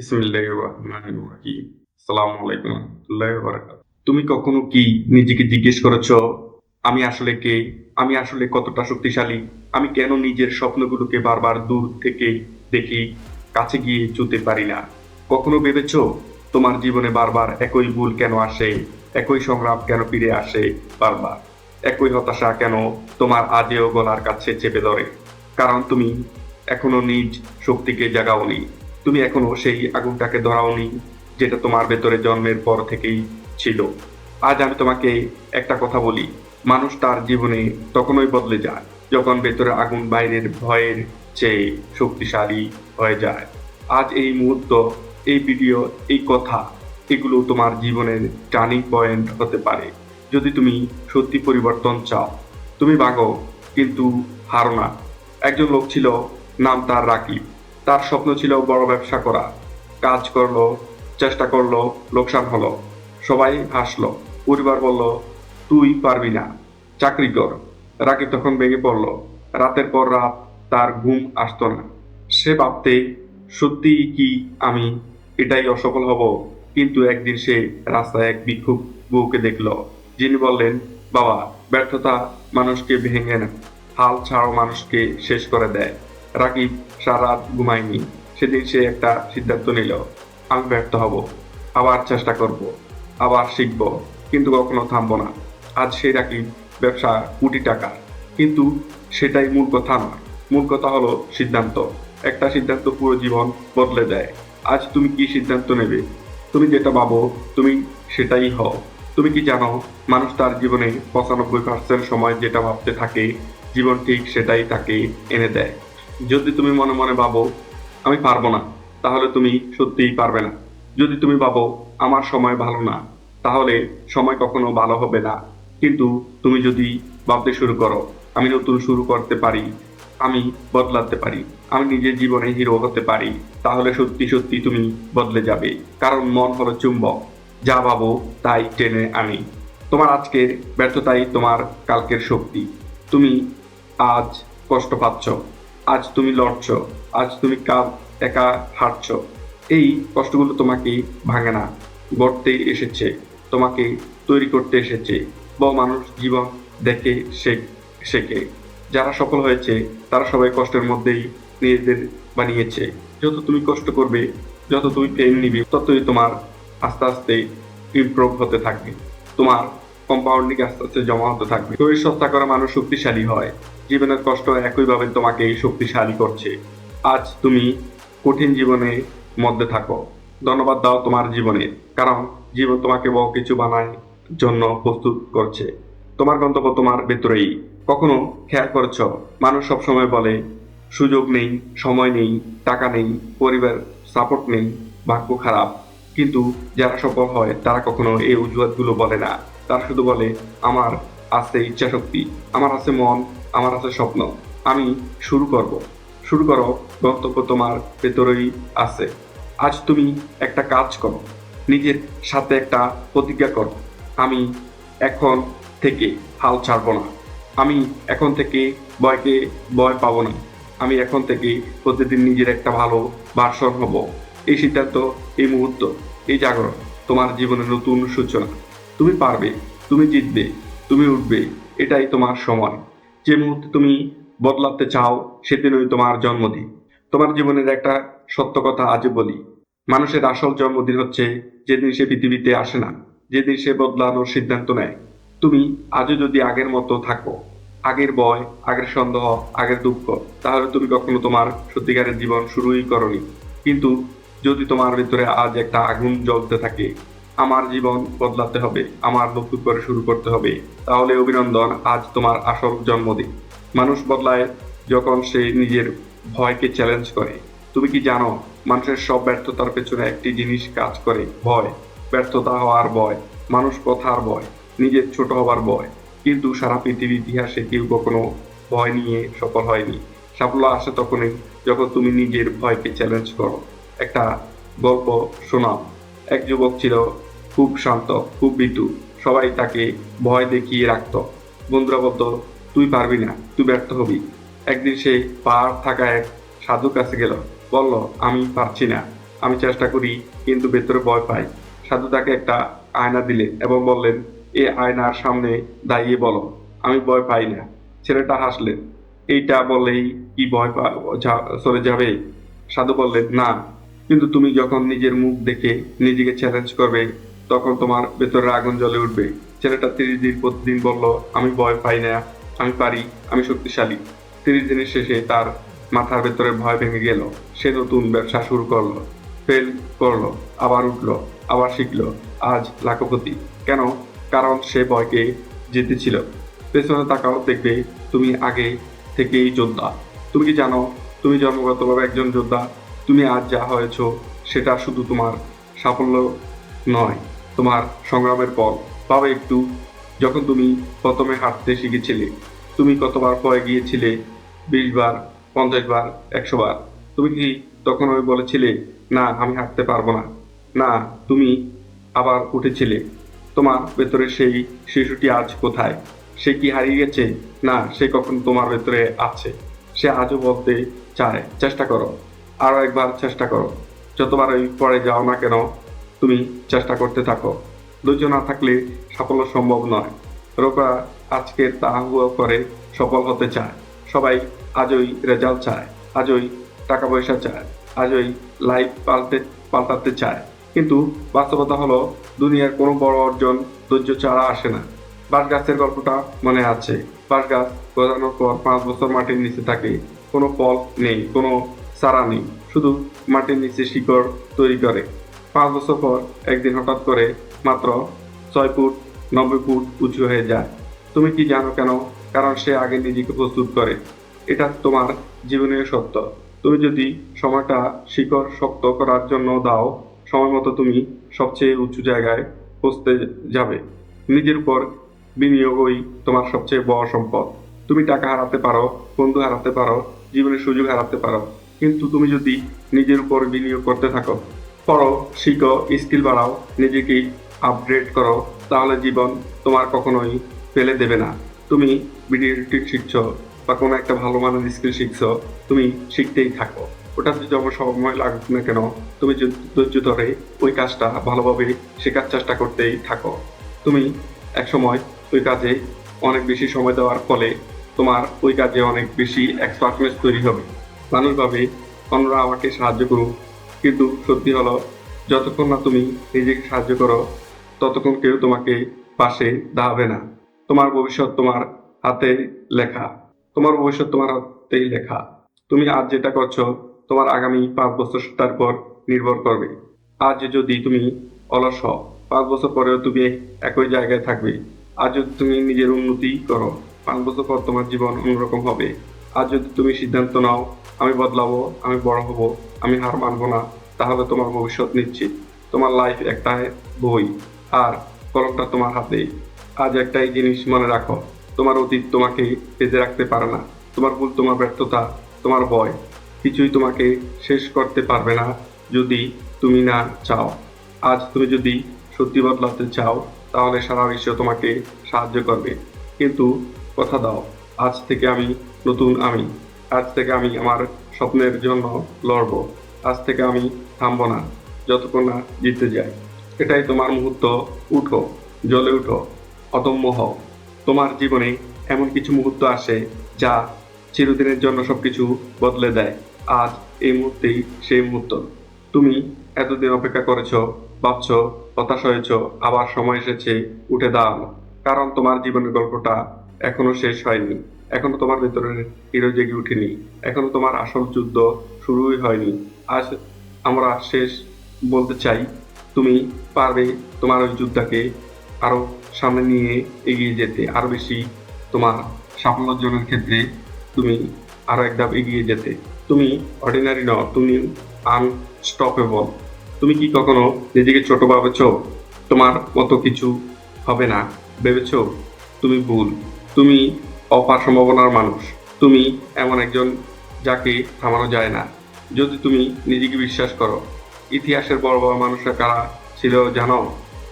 বিসমিল্লাহির রহমানির রহিম। আসসালামু আলাইকুম ওয়া বারাকাতুহু। তুমি কখনো কি নিজেকে জিজ্ঞেস করেছ, আমি আসলে কে? আমি আসলে কতটা শক্তিশালী? আমি কেন নিজের স্বপ্নগুলোকে বারবার দূর থেকে দেখি কাছে গিয়ে চুতে পারি না? কখনো ভেবেছো, তোমার জীবনে বারবার একই ভুল কেন আসে, একই সংগ্রাম কেন ফিরে আসে বারবার? একই হতাশা কেন তোমার আজেও গলার কাছে চেপে ধরে? কারণ তুমি এখনও নিজ শক্তিকে জাগাওনি। তুমি এখনও সেই আগুনটাকে ধরাওনি যেটা তোমার ভেতরে জন্মের পর থেকেই ছিল। আজ আমি তোমাকে একটা কথা বলি, মানুষ তার জীবনে তখনই বদলে যায় যখন ভেতরে আগুন বাইরের ভয়ের চেয়ে শক্তিশালী হয়ে যায়। আজ এই মুহূর্ত, এই ভিডিও এই কথা, এগুলো তোমার জীবনের টার্নিং পয়েন্ট হতে পারে। যদি তুমি সত্যি পরিবর্তন চাও, তুমি ভাগো, কিন্তু হারো না। একজন লোক ছিল, নাম তার রাকিব। তার স্বপ্ন ছিল বড় ব্যবসা করা। কাজ করল, চেষ্টা করল, লোকসান হলো। সবাই হাসলো। পরিবার বলল, তুই পারবি না। চাকরি কর। রাকিব তখন ভেঙে পড়ল। রাতের পর রাত তার ঘুম আসতো না। সে ভাবতে সত্যি কি আমি এটাই অসফল হব? কিন্তু একদিন সে রাস্তায় এক বিক্ষোভ বউকে দেখল। যিনি বললেন, বাবা, ব্যর্থতা মানুষকে ভেঙে না। হাল ছাড়াও মানুষকে শেষ করে দেয়। রাকিব সারা রাত ঘুমায়নি। সেদিন সে একটা সিদ্ধান্ত নিল, আমি ব্যর্থ হব, আবার চেষ্টা করব, আবার শিখব, কিন্তু কখনো থামবো না। আজ সেই রাকিব ব্যবসা কোটি টাকা। কিন্তু সেটাই মূল কথা নয় মূল কথা হলো সিদ্ধান্ত। একটা সিদ্ধান্ত পুরো জীবন বদলে দেয়। আজ তুমি কি সিদ্ধান্ত নেবে? তুমি যেটা ভাবো, তুমি সেটাই হও। তুমি কি জানো, মানুষ তার জীবনে পঁচানব্বই পার্সেন্ট সময় যেটা ভাবতে থাকে, জীবন ঠিক সেটাই তাকে এনে দেয়। যদি তুমি মনে মনে ভাবো, আমি পারব না, তাহলে তুমি সত্যিই পারবে না। যদি তুমি ভাবো, আমার সময় ভালো না, তাহলে সময় কখনো ভালো হবে না। কিন্তু তুমি যদি ভাবতে শুরু করো, আমি নতুন শুরু করতে পারি, আমি বদলাতে পারি, আমি নিজের জীবনে হিরো হতে পারি, তাহলে সত্যি সত্যি তুমি বদলে যাবে। কারণ মন হলো চুম্বক, যা ভাবো তাই টেনে আনি। তোমার আজকের ব্যর্থতাই তোমার কালকের শক্তি। তুমি আজ কষ্ট পাচ্ছ। আজ তুমি লড়ছ, আজ তুমি কাল একা হাঁটছ এই কষ্টগুলো তোমাকে ভাঙে না গড়তে এসেছে, তোমাকে তৈরি করতে এসেছে। ব মানুষ জীবন দেখে শেখ শেখে। যারা সফল হয়েছে, তারা সবাই কষ্টের মধ্যেই নিজেদের বানিয়েছে। যত তুমি কষ্ট করবে, যত তুমি পেন নিবে, ততই তোমার আস্তে আস্তে ইমপ্রুভ হতে থাকবে। তোমার কম্পাউন্ডিং আস্তে আস্তে জমা হতে থাকবে। শরীর সত্তা করা মানুষ শক্তিশালী হয়। জীবনের কষ্ট একইভাবে তোমাকে শক্তিশালী করছে। আজ তুমি কঠিন জীবনের মধ্যে থাকো। ধন্যবাদ দাও তোমার জীবনে, কারণ জীবন তোমাকে বহু কিছু বানায় জন্য প্রস্তুত করছে। তোমার গন্তব্য তোমার ভেতরেই। কখনো খেয়াল করছ? মানুষ সবসময় বলে, সুযোগ নেই, সময় নেই, টাকা নেই, পরিবার সাপোর্ট নেই, ভাগ্য খারাপ। কিন্তু যারা সফল হয়, তারা কখনো এই অজুহাতগুলো বলে না। তারা শুধু বলে, আমার আছে ইচ্ছা শক্তি আমার আছে মন, আমার আছে স্বপ্ন। আমি শুরু করব। শুরু করো, গন্তব্য তোমার ভেতরেই আছে। আজ তুমি একটা কাজ করো, নিজের সাথে একটা প্রতিজ্ঞা করো। আমি এখন থেকে হাল ছাড়বো না। আমি এখন থেকে ভয়কে ভয় পাবো না। আমি এখন থেকে প্রতিদিন নিজের একটা ভালো ভার্সন হব। এই সিদ্ধান্ত, এই মুহূর্ত, এই জাগরণ তোমার জীবনের নতুন সূচনা। তুমি পারবে, তুমি জিতবে, তুমি উঠবে, এটাই তোমার সময়। যে মুহূর্তে তুমি বদলাতে চাও, সেদিনই তোমার জন্মদিন। তোমার জীবনের একটা সত্য কথা আজ বলি। মানুষের আসল জন্মদিন হচ্ছে যেদিন সে পৃথিবীতে আসে না, যেদিন সে বদলানোর সিদ্ধান্ত নেয়। তুমি আজও যদি আগের মতো থাকো, আগের ভয়, আগের সন্দেহ, আগের দুঃখ, তাহলে তুমি কখনো তোমার সত্যিকারের জীবন শুরুই করনি। কিন্তু যদি তোমার ভিতরে আজ একটা আগুন জ্বলতে থাকে আমার জীবন বদলাতে হবে, আমার নতুন করে শুরু করতে হবে। তাহলে অভিনন্দন, আজ তোমার আসল জন্মদিন। মানুষ বদলায় যখন সে নিজের ভয়কে চ্যালেঞ্জ করে। তুমি কি জানো, মানুষের সব ব্যর্থতার পেছনে একটি জিনিস কাজ করে? ভয়। ব্যর্থতা হওয়ার ভয়। মানুষ কথার ভয়। নিজের ছোট হবার ভয়। কিন্তু সারা পৃথিবীর ইতিহাসে কেউ কখনো ভয় নিয়ে সফল হয়নি। সাফল্য আসে তখনই যখন তুমি নিজের ভয়কে চ্যালেঞ্জ করো। একটা গল্প শোনাও। এক যুবক ছিল খুব শান্ত, খুব বিটু সবাই তাকে ভয় দেখিয়ে রাখত। বন্ধুরা বলতো, তুই পারবি না, তুই ব্যর্থ হবি। একদিন সে পাহাড় থাকা এক সাধুর কাছে গেল। বলল, আমি পারছি না, আমি চেষ্টা করি, কিন্তু ভেতরে ভয় পাই। সাধু তাকে একটা আয়না দিলেন এবং বললেন, এ আয়নার সামনে দাঁড়িয়ে বলো, আমি ভয় পাই না। ছেলেটা হাসলেন এইটা বললেই কি ভয় চলে যাবে? সাধু বললেন, না, কিন্তু তুমি যখন নিজের মুখ দেখে নিজেকে চ্যালেঞ্জ করবে তখন তোমার ভেতরে আগুন জ্বলে উঠবে। ছেলেটা তিরিশ দিন প্রতিদিন বলল, আমি ভয় পাই না, আমি পারি, আমি শক্তিশালী। তিরিশ দিনের শেষে তার মাথার ভেতরে ভয় ভেঙে গেল। সে নতুন ব্যবসা শুরু করল ফেল করল, আবার উঠল, আবার শিখলো, আজ লাখপতি। কেন? কারণ সে ভয়কে জিতেছিল। পেছনে তাকাও, দেখবে তুমি আগে থেকেই যোদ্ধা। তুমি কি জানো, তুমি জন্মগতভাবে একজন যোদ্ধা? তুমি আজ যা হয়েছ, সেটা শুধু তোমার সাফল্য নয়। তোমার সংগ্রামের পর। ভাবে একটু। যখন তুমি প্রথমে হাঁটতে শিখেছিলে, তুমি কতবার পরে গিয়েছিলে? বিশ বার পঞ্চাশ বার একশো বার তুমি কি তখন ওই বলেছিলে, না, আমি হাঁটতে পারব না না, তুমি আবার উঠেছিলে। তোমার ভেতরে সেই শিশুটি আজ কোথায়? সে কি হারিয়ে গেছে? না, সে কখন তোমার ভেতরে আছে? সে আজও বলতে চায়, চেষ্টা করো। আরও একবার চেষ্টা করো। যতবার ওই পরে যাও না কেন তুমি চেষ্টা করতে থাকো। ধৈর্য না থাকলে সাফল্য সম্ভব নয়। রোকা আজকের তাহাহুয়া করে সফল হতে চায়। সবাই আজই রেজাল্ট চায়, আজই টাকা পয়সা চায়, আজই লাইফ পাল্টে, পাল্টাতে চায়। কিন্তু বাস্তবতা হলো, দুনিয়ার কোনো বড় অর্জন ধৈর্য ছাড়া আসে না। বাঁশ গাছের গল্পটা মনে আছে। বাঁশ গাছ গজানোর পর পাঁচ বছর মাটির নিচে থাকে। কোনো ফল নেই, কোনো চারা নেই। শুধু মাটির নিচে শিকড় তৈরি করে। পাঁচ বছর পর একদিন হঠাৎ করে মাত্র ছয় ফুট, নব্বই ফুট উঁচু হয়ে যায়। তুমি কি জানো কেন? কারণ সে আগে নিজেকে প্রস্তুত করে। এটা তোমার জীবনীয় সত্য। তুমি যদি সময়টা শিকড় শক্ত করার জন্য দাও, সময় মতো তুমি সবচেয়ে উঁচু জায়গায় পৌঁছতে যাবে। নিজের উপর বিনিয়োগই তোমার সবচেয়ে বড় সম্পদ। তুমি টাকা হারাতে পারো, বন্ধু হারাতে পারো, জীবনের সুযোগ হারাতে পারো। কিন্তু তুমি যদি নিজের উপর বিনিয়োগ করতে থাকো পড়ো শিখো, স্কিল বাড়াও, নিজেকে আপগ্রেড করো, তাহলে জীবন তোমার কখনোই ফেলে দেবে না। তুমি ভিডিওটি শিখছো বা কোনো একটা ভালো মানের স্কিল শিখছো, তুমি শিখতেই থাকো। ওটাতে যখন সময় লাগুক না কেন, তুমি যদি ধৈর্য ধরে ওই কাজটা ভালোভাবে শেখার চেষ্টা করতেই থাকো। তুমি একসময় ওই কাজে অনেক বেশি সময় দেওয়ার ফলে তোমার ওই কাজে অনেক বেশি এক্সপার্টনেস তৈরি হবে। মানুষভাবে অন্যরা আমাকে সাহায্য করুক কিন্তু সত্যি হলো, যতক্ষণ না তুমি নিজেকে সাহায্য করো, ততক্ষণ কেউ তোমাকে পাশে দাঁড়াবে না। তোমার ভবিষ্যৎ তোমার হাতে লেখা। তোমার ভবিষ্যৎ তোমার হাতেই লেখা। তুমি আজ যেটা করছ, তোমার আগামী পাঁচ বছর তার পর নির্ভর করবে। আজ যদি তুমি অলস হও, পাঁচ বছর পরেও তুমি একই জায়গায় থাকবে। আজ যদি তুমি নিজের উন্নতি করো, পাঁচ বছর পর তোমার জীবন অন্যরকম হবে। আজ যদি তুমি সিদ্ধান্ত নাও, আমি বদলাবো, আমি বড় হব আমি হার মানবো না, তাহলে তোমার ভবিষ্যৎ নিশ্চিত। তোমার লাইফ একটা বই, আর কলমটা তোমার হাতে। আজ একটাই জিনিস মনে রাখো, তোমার অতীত তোমাকে বেঁধে রাখতে পারে না। তোমার ভুল, তোমার ব্যর্থতা, তোমার ভয়, কিছুই তোমাকে শেষ করতে পারবে না যদি তুমি না চাও। আজ তুমি যদি সত্যি বদলাতে চাও, তাহলে সারা বিশ্ব তোমাকে সাহায্য করবে। কিন্তু কথা দাও, আজ থেকে আমি নতুন আমি। আজ থেকে আমি আমার স্বপ্নের জন্য লড়ব। আজ থেকে আমি থামবো না, যতক্ষণ না জিততে যাই। এটাই তোমার মুহূর্ত। উঠো, জ্বলে উঠো, অদম্য হও। তোমার জীবনে এমন কিছু মুহূর্ত আসে যা চিরদিনের জন্য সবকিছু বদলে দেয়। আজ এই মুহূর্তেই সেই মুহূর্ত। তুমি এতদিন অপেক্ষা করেছ, ভাবছ, হতাশ হয়েছ, আবার সময় এসেছে, উঠে দাঁড়ানো। কারণ তোমার জীবনের গল্পটা এখনও শেষ হয়নি। এখনও তোমার ভেতরের হিরো জেগে উঠেনি। এখনও তোমার আসল যুদ্ধ শুরুই হয়নি। আজ আমরা শেষ বলতে চাই, তুমি পারবে তোমার ওই যুদ্ধটাকে আরও সামনে নিয়ে এগিয়ে যেতে, আরও বেশি তোমার সাফল্য অর্জনের ক্ষেত্রে তুমি আরও এক ধাপ এগিয়ে যেতে। তুমি অর্ডিনারি নও, তুমি আনস্টপেবল তুমি কি কখনো নিজেকে ছোট ভাবেছ? তোমার মতো কিছু হবে না। ভেবেছ? তুমি ভুল। তুমি অপার সম্ভাবনার মানুষ। তুমি এমন একজন যাকে থামানো যায় না। যদি তুমি নিজেকে বিশ্বাস করো, ইতিহাসের বড় বড় মানুষরা কারা ছিল জানো?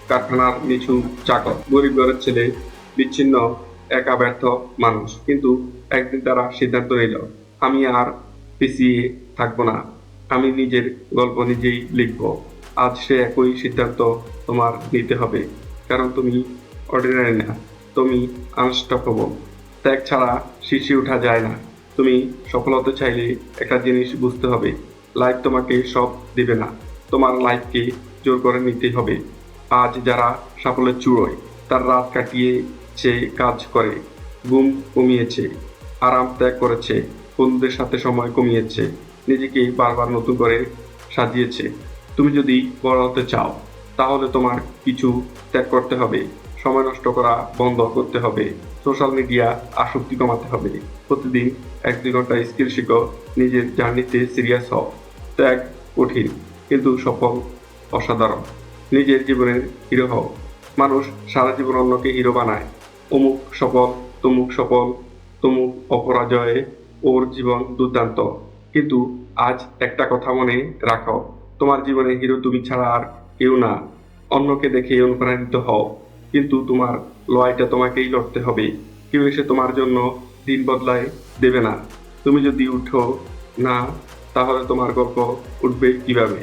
কারখানার নিচু চাকর, গরিব ঘরের ছেলে, বিচ্ছিন্ন, একা ব্যর্থ মানুষ। কিন্তু একদিন তারা সিদ্ধান্ত নিল, আমি আর পিছিয়ে থাকব না। আমি নিজের গল্প নিজেই লিখব। আজ সে একই সিদ্ধান্ত তোমার নিতে হবে। কারণ তুমি অর্ডিনারি না, তুমি আনস্টপেবল ত্যাগ ছাড়া শিশি ওঠা যায় না। তুমি সফল হতে চাইলে একটা জিনিস বুঝতে হবে, লাইফ তোমাকে সব দিবে না। তোমার লাইফকে জোর করে নিতে হবে। আজ যারা সাফল্যের চূড়োয়, তার রাত কাটিয়ে সে কাজ করে। ঘুম কমিয়েছে, আরাম ত্যাগ করেছে, বন্ধুদের সাথে সময় কমিয়েছে, নিজেকে বারবার নতুন করে সাজিয়েছে। তুমি যদি বড় হতে চাও, তাহলে তোমার কিছু ত্যাগ করতে হবে। সময় নষ্ট করা বন্ধ করতে হবে। সোশ্যাল মিডিয়া আসক্তি কমাতে হবে। প্রতিদিন এক দুই ঘণ্টা স্কিল শিখো, নিজের জার্নিতে সিরিয়াস হও। ত্যাগ কঠিন, কিন্তু সফল, অসাধারণ। নিজের জীবনের হিরো হও। মানুষ সারা জীবন অন্যকে হিরো বানায়। অমুক সফল, তমুক সফল, তমুক অপরাজয়ে ওর জীবন দুর্দান্ত। কিন্তু আজ একটা কথা মনে রাখো, তোমার জীবনে হিরো তুমি ছাড়া আর কেউ না। অন্যকে দেখে অনুপ্রাণিত হও। কিন্তু তোমার লড়াইটা তোমাকেই লড়তে হবে। কেউ এসে তোমার জন্য দিন বদলায় দেবে না। তুমি যদি উঠো না, তাহলে তোমার গল্প উঠবে কীভাবে?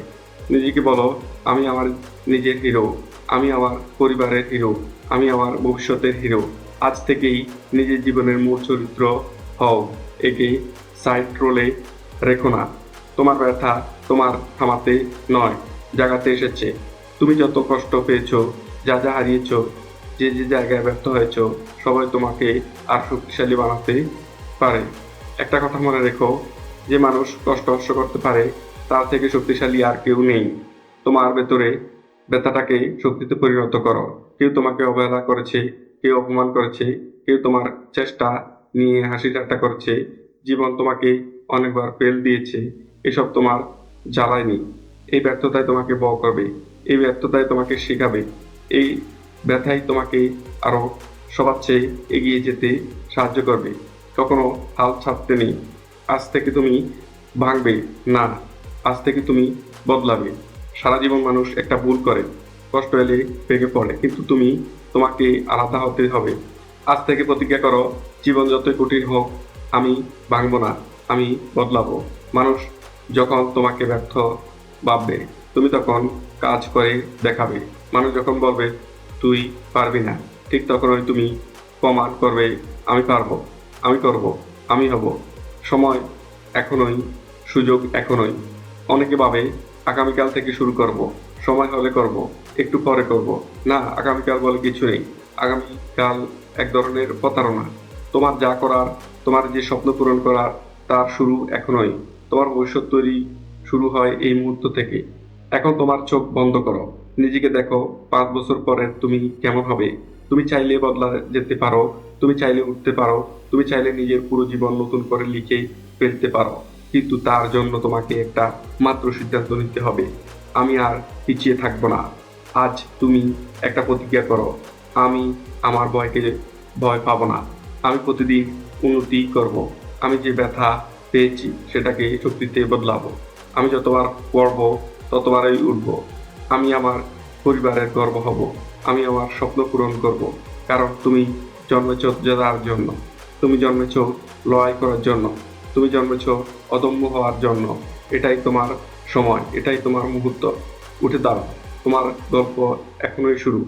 নিজেকে বলো, আমি আমার নিজের হিরো আমি আমার পরিবারের হিরো আমি আমার ভবিষ্যতের হিরো আজ থেকেই নিজের জীবনের মূল চরিত্র হও, একে সাইড রোলে রেখো না। তোমার ব্যথা তোমার থামাতে নয়, জাগাতে এসেছে। তুমি যত কষ্ট পেয়েছ যা যা হারিয়েছো, যে যে জায়গায় ব্যর্থ হয়েছ, সবাই তোমাকে আর শক্তিশালী বানাতে পারে। একটা কথা মনে রেখো, যে মানুষ কষ্ট কষ্ট করতে পারে, তার থেকে শক্তিশালী আর কেউ নেই। তোমার ভেতরে ব্যথাটাকে শক্তিতে পরিণত করো। কেউ তোমাকে অবহেলা করেছে, কেউ অপমান করেছে, কেউ তোমার চেষ্টা নিয়ে হাসি ঠাট্টা করেছে, জীবন তোমাকে অনেকবার ফেল দিয়েছে, এসব তোমার জ্বালায়নি। এই ব্যর্থতায় তোমাকে বড় করবে, এই ব্যর্থতায় তোমাকে শেখাবে। এই ব্যথাই তোমাকে আরও সবার চেয়ে এগিয়ে যেতে সাহায্য করবে। কখনো হাল ছাড়তে নেই। আজ থেকে তুমি ভাঙবে না। আজ থেকে তুমি বদলাবে। সারা জীবন মানুষ একটা ভুল করে, কষ্ট এলে ভেঙে পড়ে, কিন্তু তুমি তোমাকে আলাদা হতে হবে। আজ থেকে প্রতিজ্ঞা করো, জীবন যতই কঠিন হোক, আমি ভাঙবো না, আমি বদলাবো। মানুষ যখন তোমাকে ব্যর্থ ভাববে, তুমি তখন কাজ করে দেখাবে। মানুষ যখন বলবে, তুই পারবি না, ঠিক তখনই তুমি প্রমাণ করবে, আমি পারব, আমি করব, আমি হব। সময় এখনই, সুযোগ এখনই। অনেকে ভাবে, আগামীকাল থেকে শুরু করব, সময় হলে করব, একটু পরে করব। না, আগামীকাল বলে কিছু নেই। আগামীকাল এক ধরনের প্রতারণা। তোমার যা করার, তোমার যে স্বপ্ন পূরণ করার, তার শুরু এখনই। তোমার ভবিষ্যৎ তৈরি শুরু হয় এই মুহূর্ত থেকে। এখন তোমার চোখ বন্ধ করো। নিজেকে দেখো, পাঁচ বছর পরে তুমি কেমন হবে? তুমি চাইলে বদলা যেতে পারো, তুমি চাইলে উঠতে পারো, তুমি চাইলে নিজের পুরো জীবন নতুন করে লিখে ফেলতে পারো। কিন্তু তার জন্য তোমাকে একটা মাত্র সিদ্ধান্ত নিতে হবে। আমি আর পিছিয়ে থাকব না। আজ তুমি একটা প্রতিজ্ঞা করো। আমি আমার ভয়কে ভয় পাবো না। আমি প্রতিদিন উন্নতি করব। আমি যে ব্যথা পেয়েছি, সেটাকে শক্তিতে বদলাবো। আমি যতবার পড়ব, ততবারই উঠব। আমি আমার পরিবারের গর্ব হব, আমি আমার স্বপ্ন পূরণ করব। কারণ তুমি জন্মেছ যার জন্য, তুমি জন্মেছ লড়াই করার জন্য, তুমি জন্মেছ অদম্য হওয়ার জন্য। এটাই তোমার সময়, এটাই তোমার মুহূর্ত। উঠে দাঁড়াও, তোমার গল্প এখনোই শুরু।